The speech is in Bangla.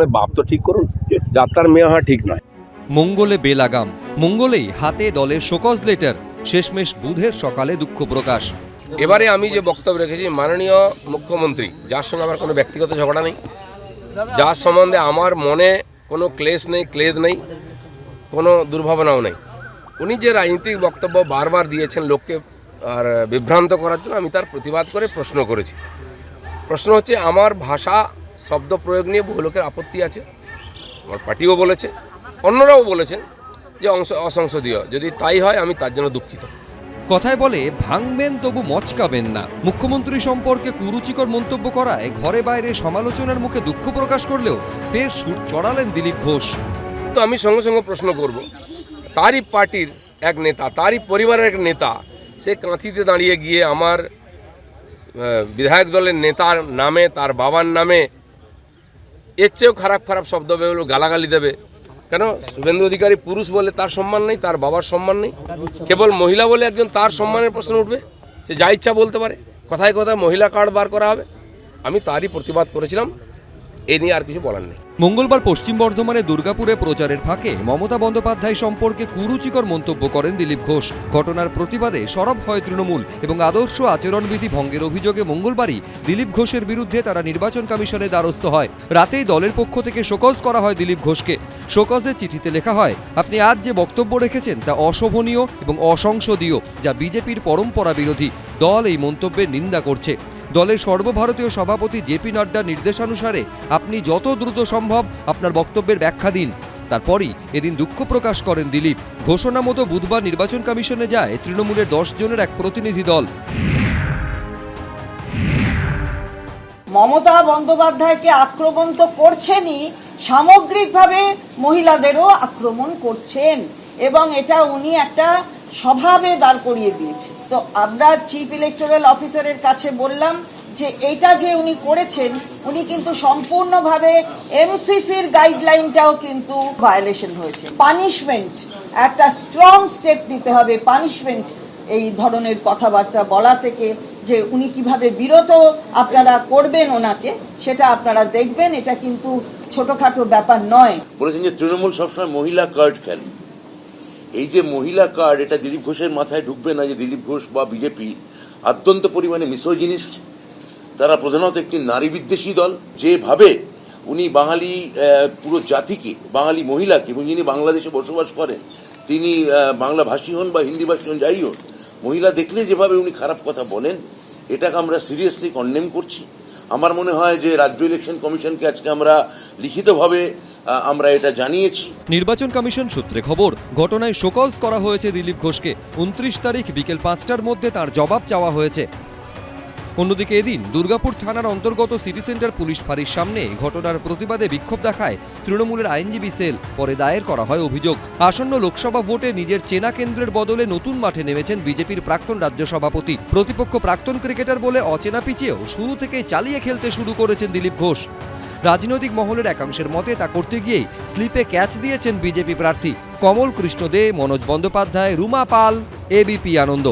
তাহলে বাপ তো ঠিক করুন যাত্রার মেয়ে হওয়া ঠিক নয়। মঙ্গলে বেলাগাম মঙ্গলেই হাতে দলের শোকজ লেটার শেষমেশ বুধের সকালে দুঃখ প্রকাশ। এবারে আমি যে বক্তব্য রেখেছি মাননীয় মুখ্যমন্ত্রী যার সঙ্গে আমার কোনো ব্যক্তিগত ঝগড়া নেই। যার সম্বন্ধে আমার মনে কোনো ক্লেশ নেই ক্লেদ নেই কোনো দুর্ভাবনাও নেই। উনি যে রাজনৈতিক বক্তব্য বারবার দিয়েছেন লোককে আর বিভ্রান্ত করার জন্য আমি তার প্রতিবাদ করে প্রশ্ন করেছি। প্রশ্ন হচ্ছে আমার ভাষা শব্দ প্রয়োগ নিয়ে বহু লোকের আপত্তি আছে। আমার পার্টিও বলেছে অন্যরাও বলেছেন যে অংশ অসংসদীয়। যদি তাই হয় আমি তার জন্য দুঃখিত। কথায় বলে ভাঙবেন তবু মচকাবেন না। মুখ্যমন্ত্রী সম্পর্কে কুরুচিকর মন্তব্য করায় ঘরে বাইরে সমালোচনার মুখে দুঃখ প্রকাশ করলেও ফের সুর চড়ালেন দিলীপ ঘোষ। তো আমি সঙ্গে সঙ্গে প্রশ্ন করব তারই পার্টির এক নেতা তারই পরিবারের এক নেতা সে কাঁথিতে দাঁড়িয়ে গিয়ে আমার বিধায়ক দলের নেতার নামে তার বাবার নামে এর চেয়েও খারাপ খারাপ শব্দ বেরোলো গালাগালি দেবে। কেন? শুভেন্দু অধিকারী পুরুষ বলে তার সম্মান নেই, তার বাবার সম্মান নেই। কেবল মহিলা বলে একজন তার সম্মানের প্রশ্ন উঠবে সে যা ইচ্ছা বলতে পারে। কথায় কথায় মহিলা কার্ড বার করা হবে। আমি তারই প্রতিবাদ করেছিলাম, এ নিয়ে আর কিছু বলার নেই। মঙ্গলবার পশ্চিম বর্ধমানে দুর্গাপুরে প্রচারের ফাঁকে মমতা বন্দ্যোপাধ্যায় সম্পর্কে কুরুচিকর মন্তব্য করেন দিলীপ ঘোষ। ঘটনার প্রতিবাদে সরব হয় তৃণমূল এবং আদর্শ আচরণবিধি ভঙ্গের অভিযোগে মঙ্গলবারই দিলীপ ঘোষের বিরুদ্ধে তারা নির্বাচন কমিশনের দ্বারস্থ হয়। রাতেই দলের পক্ষ থেকে শোকজ করা হয় দিলীপ ঘোষকে। শোকজের চিঠিতে লেখা হয়, আপনি আজ যে বক্তব্য রেখেছেন তা অশোভনীয় এবং অসংসদীয় যা বিজেপির পরম্পরা বিরোধী। দল এই মন্তব্যের নিন্দা করছে। দলের সর্বভারতীয় সভাপতি জেপি নাড্ডার নির্দেশানুসারে আপনি যত দ্রুত সম্ভব আপনার বক্তব্যের ব্যাখ্যা দিন। তারপরই এদিন দুঃখ প্রকাশ করেন দিলীপ। ঘোষণা মতো বুধবার নির্বাচন কমিশনে যায় তৃণমূলের দশ জনের এক প্রতিনিধি দল। মমতা বন্দ্যোপাধ্যায়কে আক্রমণ তো করছেনই, সামগ্রিকভাবে মহিলাদেরও আক্রমণ করছেন। এবং এটা উনি একটা স্বভাবে দাঁড় করিয়ে দিয়েছে। তো আমরা চিফ ইলেকটোরাল অফিসারের কাছে বললাম যে এটা যে উনি করেছেন, উনি কিন্তু সম্পূর্ণভাবে এমসিসির গাইডলাইনটাও কিন্তু ভায়োলেশন হয়েছে। পানিশমেন্ট একটা স্ট্রং স্টেপ নিতে হবে পানিশমেন্ট এই ধরনের কথাবার্তা বলা থেকে, যে উনি কীভাবে বিরত আপনারা করবেন ওনাকে, সেটা আপনারা দেখবেন। এটা কিন্তু ছোটখাটো ব্যাপার নয়। বলেছেন যে তৃণমূল সবসময় মহিলা কার্ড খেলে এই যে মহিলা কার্ড এটা দিলীপ ঘোষের মাথায় ঢুকবে না যে দিলীপ ঘোষ বা বিজেপি অত্যন্ত পরিমাণে মিসোজিনিস্ট তারা প্রধানত একটি নারী বিদ্বেষী দল যেভাবে উনি বাঙালি পুরো জাতিকে, বাঙালি মহিলাকে, এবং যিনি বাংলাদেশে বসবাস করেন, তিনি বাংলা ভাষী হন বা হিন্দি ভাষী হন, যাই হন মহিলা দেখলে যেভাবে উনি খারাপ কথা বলেন, এটাকে আমরা সিরিয়াসলি কন্ডেম করছি। আমার মনে হয় যে রাজ্য ইলেকশন কমিশনকে আজকে আমরা লিখিতভাবে আমরা এটা জানিয়েছি। নির্বাচন কমিশন সূত্রে খবর, ঘটনায় শোকজ করা হয়েছে দিলীপ ঘোষকে। উনত্রিশ তারিখ বিকেল পাঁচটার মধ্যে তার জবাব চাওয়া হয়েছে। অন্যদিকে এদিন দুর্গাপুর থানার অন্তর্গত সিটি সেন্টার পুলিশ ফাঁড়ির সামনে ঘটনার প্রতিবাদে বিক্ষোভ দেখায় তৃণমূলের আইনজীবী সেল, পরে দায়ের করা হয় অভিযোগ। আসন্ন লোকসভা ভোটে নিজের চেনা কেন্দ্রের বদলে নতুন মাঠে নেমেছেন বিজেপির প্রাক্তন রাজ্য সভাপতি। প্রতিপক্ষ প্রাক্তন ক্রিকেটার বলে অচেনা পিচেও শুরু থেকেই চালিয়ে খেলতে শুরু করেছেন দিলীপ ঘোষ। রাজনৈতিক মহলের একাংশের মতে তা করতে গিয়েই স্লিপে ক্যাচ দিয়েছেন বিজেপি প্রার্থী কমল কৃষ্ণ দে মনোজ বন্দ্যোপাধ্যায়, রুমা পাল এবিপি আনন্দ।